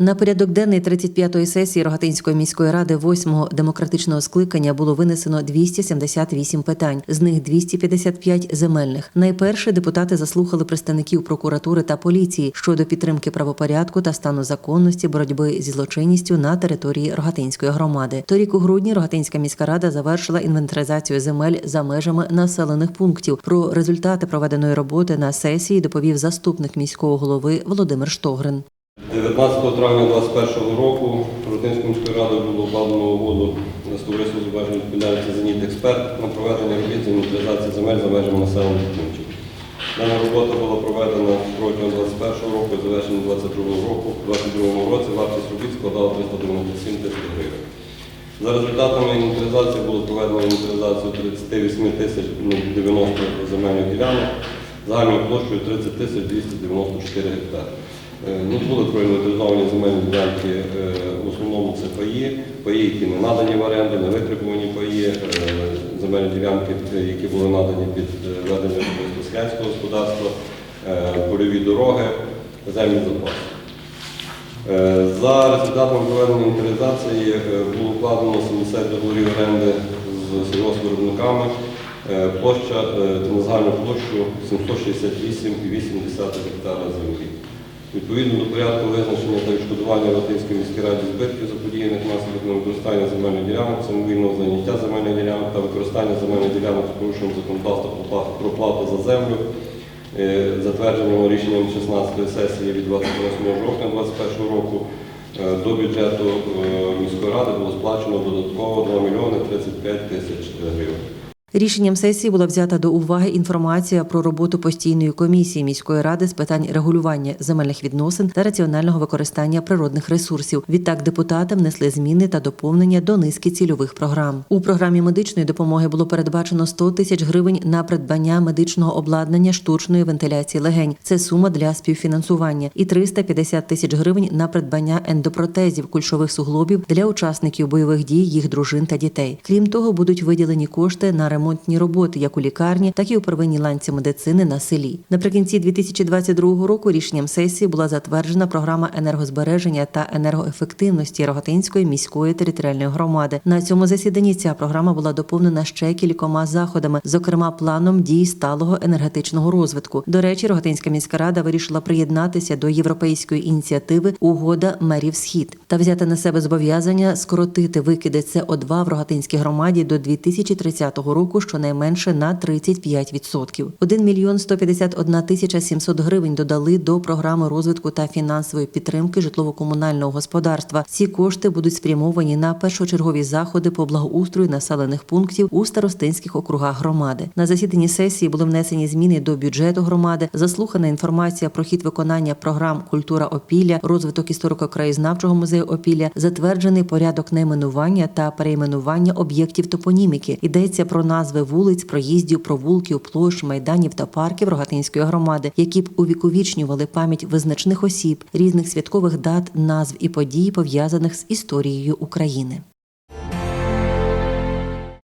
На порядок денний 35-ї сесії Рогатинської міської ради 8-го демократичного скликання було винесено 278 питань, з них 255 земельних. Найперше депутати заслухали представників прокуратури та поліції щодо підтримки правопорядку та стану законності боротьби зі злочинністю на території Рогатинської громади. Торік у грудні Рогатинська міська рада завершила інвентаризацію земель за межами населених пунктів. Про результати проведеної роботи на сесії доповів заступник міського голови Володимир Штогрин. 19 травня 2021 року Ротинською міською радою було укладено угоду з товариством з обмеженою відповідальністю «Зеніт Експерт» на проведення робіт з інвентаризації земель за межами населених пунктів. Дана робота була проведена протягом 2021 року і завершена 2022 року. У 2022 році вартість робіт складала 397 тисяч гривень. За результатами інвентаризації було проведено інвентаризацію 38 тисяч ну, 90 земельних ділянок загальною площею 30 тисяч 294 гектари. Е, Ну, були проінвентаризовані земельні ділянки, е, в основному це паї, паї, які не надані в оренду, не витребувані паї, е, земельні ділянки, які були надані під ведення селянського господарства, польові дороги, землі запаси. За результатами проведення інвентаризації було вкладено 70 договорів оренди з сільгоспвиробниками. Площа загальну площу 768,8 гектара землі. Відповідно до порядку визначення та відшкодування Латинської міській раді збитків заподіяних внаслідок невикористання земельних ділянок, самовільного заняття земельних ділянок та використання земельних ділянок з порушенням законодавства про пла- плату за землю, е, затвердженого рішенням 16-ї сесії від 28 жовтня 2021 року, е, до бюджету е, міської ради було сплачено додатково 2 мільйони 35 тисяч гривень. Рішенням сесії була взята до уваги інформація про роботу постійної комісії міської ради з питань регулювання земельних відносин та раціонального використання природних ресурсів. Відтак депутати внесли зміни та доповнення до низки цільових програм. У програмі медичної допомоги було передбачено 100 тисяч гривень на придбання медичного обладнання штучної вентиляції легень. Це сума для співфінансування, і 350 тисяч гривень на придбання ендопротезів кульшових суглобів для учасників бойових дій, їх дружин та дітей. Крім того, будуть виділені кошти на ремонтні роботи як у лікарні, так і у первинній ланці медицини на селі. Наприкінці 2022 року рішенням сесії була затверджена програма енергозбереження та енергоефективності Рогатинської міської територіальної громади. На цьому засіданні ця програма була доповнена ще кількома заходами, зокрема планом дій сталого енергетичного розвитку. До речі, Рогатинська міська рада вирішила приєднатися до європейської ініціативи Угода мерів Схід та взяти на себе зобов'язання скоротити викиди СО2 в Рогатинській громаді до 2030 року щонайменше на 35%. 1 мільйон 151 тисяча 700 гривень додали до програми розвитку та фінансової підтримки житлово-комунального господарства. Ці кошти будуть спрямовані на першочергові заходи по благоустрою населених пунктів у старостинських округах громади. На засіданні сесії були внесені зміни до бюджету громади, заслухана інформація про хід виконання програм Культура Опілля, розвиток історико-краєзнавчого музею Опілля, затверджений порядок найменування та перейменування об'єктів топоніміки. Йдеться про назви вулиць, проїздів, провулків, площ, майданів та парків Рогатинської громади, які б увіковічнювали пам'ять визначних осіб, різних святкових дат, назв і подій, пов'язаних з історією України.